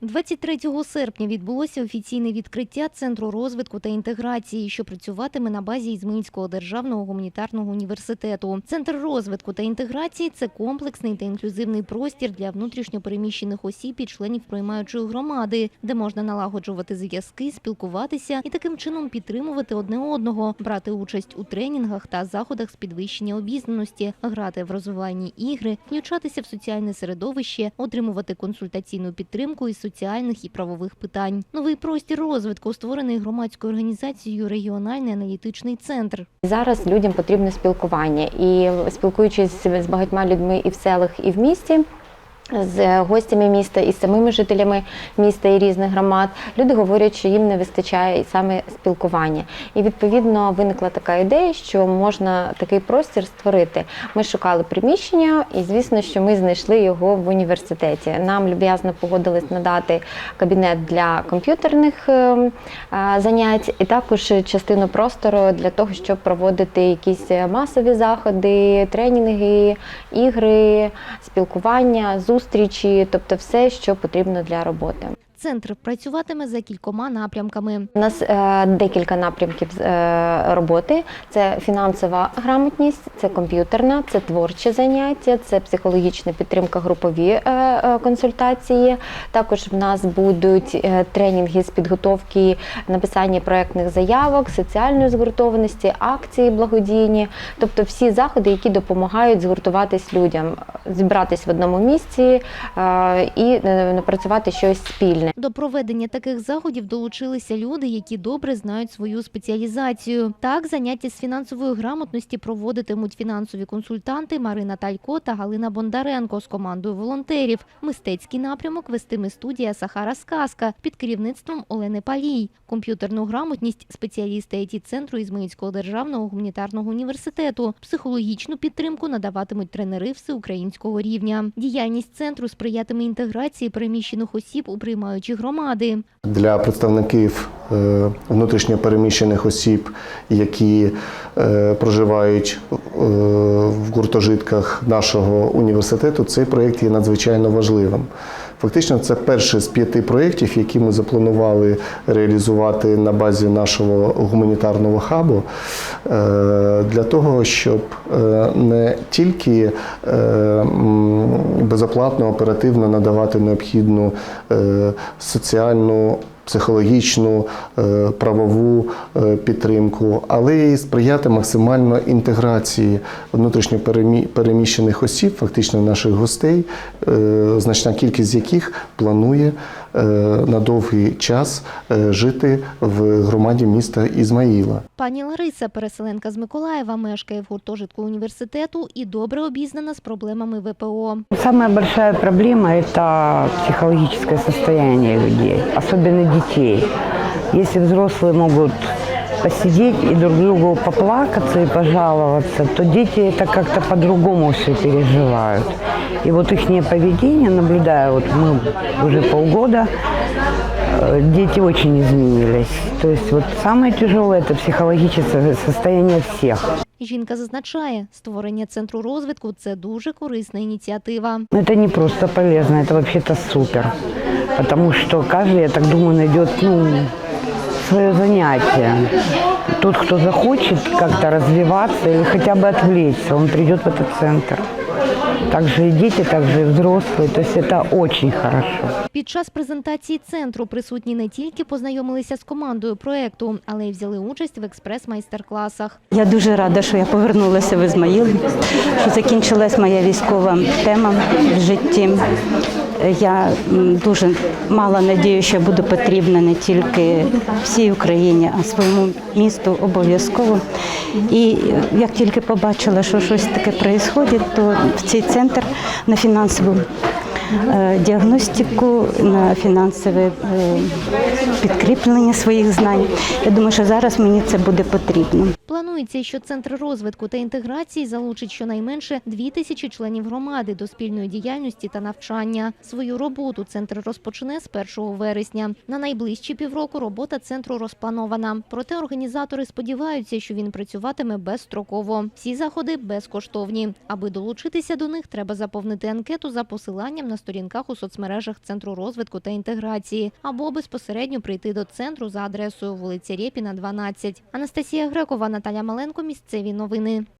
23 серпня відбулося офіційне відкриття Центру розвитку та інтеграції, що працюватиме на базі Ізмаїльського державного гуманітарного університету. Центр розвитку та інтеграції це комплексний та інклюзивний простір для внутрішньопереміщених осіб і членів приймаючої громади, де можна налагоджувати зв'язки, спілкуватися і таким чином підтримувати одне одного, брати участь у тренінгах та заходах з підвищення обізнаності, грати в розвивальні ігри, включатися в соціальне середовище, отримувати консультаційну підтримку із соціальних і правових питань. Новий простір розвитку створений громадською організацією Регіональний аналітичний центр. Зараз людям потрібне спілкування, і спілкуючись з багатьма людьми і в селах, і в місті. З гостями міста і з самими жителями міста і різних громад люди говорять, що їм не вистачає саме спілкування. І відповідно виникла така ідея, що можна такий простір створити. Ми шукали приміщення, і звісно, що ми знайшли його в університеті. Нам люб'язно погодились надати кабінет для комп'ютерних е, е, занять, і також частину простору для того, щоб проводити якісь масові заходи, тренінги, ігри, спілкування, зустрічі, тобто все, що потрібно для роботи. Центр працюватиме за кількома напрямками. У нас е, декілька напрямків е, роботи: це фінансова грамотність, це комп'ютерна, це творчі заняття, це психологічна підтримка, групові е, консультації. Також в нас будуть тренінги з підготовки написання проектних заявок, соціальної згуртованості, акції благодійні, тобто всі заходи, які допомагають згуртуватись людям, зібратись в одному місці і напрацювати щось спільне. До проведення таких заходів долучилися люди, які добре знають свою спеціалізацію. Так, заняття з фінансової грамотності проводитимуть фінансові консультанти Марина Талько та Галина Бондаренко з командою волонтерів. Мистецький напрямок вестиме студія Сахара Сказка під керівництвом Олени Палій. Комп'ютерну грамотність спеціалісти it центру Ізмаїльського державного гуманітарного університету. Психологічну підтримку надаватимуть тренери всеукраїнського рівня. Діяльність центру сприятиме інтеграції переміщених осіб у приймаючі громади. для представників внутрішньо внутрішньопереміщених осіб, які е, проживають е, в гуртожитках нашого університету, цей проєкт є надзвичайно важливим. Фактично, це перший з п'яти проєктів, які ми запланували реалізувати на базі нашого гуманітарного хабу е, для того, щоб е, не тільки е, безоплатно оперативно надавати необхідну соціальну. Психологічну е, правову е, підтримку, але й сприяти максимально інтеграції внутрішньопереміщених осіб, фактично наших гостей, е, значна кількість з яких планує на довгий час е, жити в громаді міста Ізмаїла. Пані Лариса, переселенка з Миколаєва, мешкає в гуртожитку університету і добре обізнана з проблемами ВПО. Самая большая проблема – это психологическое состояние людей, особенно детей. Если взрослые могут посидеть и друг другу поплакаться и пожаловаться, то дети это как-то по-другому все переживают. И вот их поведение, наблюдая, вот мы уже полгода, э, дети очень изменились. То есть вот самое тяжелое – это психологическое состояние всех. Жінка зазначає, створення центру розвитку це дуже корисна ініціатива. Но это не просто полезно, это вообще-то супер. Потому что каждый, я так думаю, найдет ну, свое занятие. Тот, кто захочет как-то развиваться или хотя бы отвлечься, он придет в этот центр. Также и дети, также и взрослые. То есть это очень хорошо. Під час презентації центру присутні не тільки познайомилися з командою проекту, але й взяли участь в експрес-майстер-класах. Я дуже рада, що я повернулася в Ізмаїл, що закінчилась моя військова тема в житті. Я дуже мала надію, що буду потрібна не тільки всій Україні, а своєму місту обов'язково. І як тільки побачила, що щось таке відбувається, то в цей центр на фінансову е, діагностику, на фінансове е, підкріплення своїх знань. Я думаю, що зараз мені це буде потрібно. Планується, що центр розвитку та інтеграції залучить щонайменше дві тисячі членів громади до спільної діяльності та навчання. Свою роботу центр розпочне з 1 вересня. На найближчі півроку робота центру розпланована. Проте організатори сподіваються, що він працюватиме безстроково. Всі заходи безкоштовні. Аби долучитися до них, треба заповнити анкету за посиланням на сторінках у соцмережах Центру розвитку та інтеграції або безпосередньо прийти до центру за адресою вулиця Рєпіна, 12. Анастасія Грекова, Наталя Маленко. Місцеві новини.